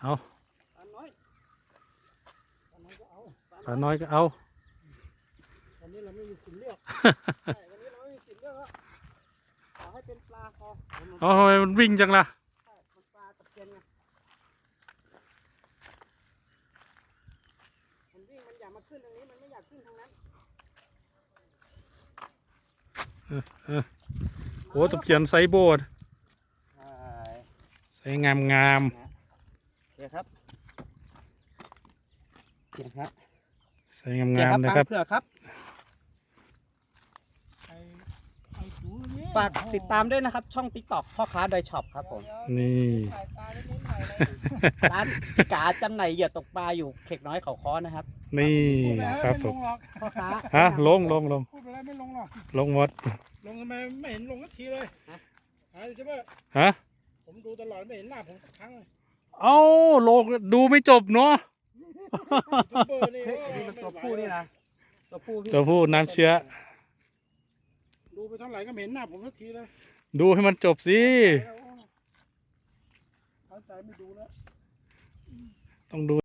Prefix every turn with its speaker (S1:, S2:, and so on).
S1: เอา
S2: ปลาน้อยปลาน้อยก็เอา
S1: ปลาน้อยก็เอา
S2: วันนี้เราไม่มีสิทธิ์เลือกใช่วันนี้เราไม่มีสิทธิ์เลือกแล้วขอให้เป็นปลาพอ
S1: เอาทำไมมันวิ่งจังล่ะ
S2: ใช่มันปลาตะเพียนไงมัน วิ่งมันอยากมาขึ้นตรงนี้มันไม่อยากขึ้นทางนั้น
S1: โอ้ตะเพียนไซโบด
S2: ใช่
S1: ไซงามงาม
S2: เดี๋ยวครับเดี๋ยวครับ
S1: ๆไซงามงามๆนะครับ
S2: เผื่อครับ ฝากติดตามด้วยนะครับ ช่องติ๊กต็อกพ่อค้าดอยช็อปครับผม
S1: นี่
S2: ร้านกาจำหน่ายเหยื่อตกปลาอยู่เขกน้อยเขาค้อนะครับ
S1: นี่ครับผม
S2: พ่อค้า
S1: ฮะลงลงลง
S3: พูดไปแล้วไม่ลงหรอก
S1: ลงหมด
S3: ลงทำไมไม่เห็นลงสักทีเลยหาจะว่า
S1: ฮะ
S3: ผมดูตลอดไม่เห็นหน้าผมสักครั้งเลย
S1: เอาลงดูไม่จบเนาะ
S3: ยูทูบเบอร์นี่
S2: เฮ้ยนี่มันตัวผู้นี่นะตัวผู้พี่
S1: ตัวผู้น้ำเชื้อ
S3: ดู ไปเท่าไหร่ก็ไม่เห็นหน้าผมสักทีเลย
S1: ดูให้มันจบสิ
S3: เข้าใจไม่ดูแล้ว
S1: ต้องดู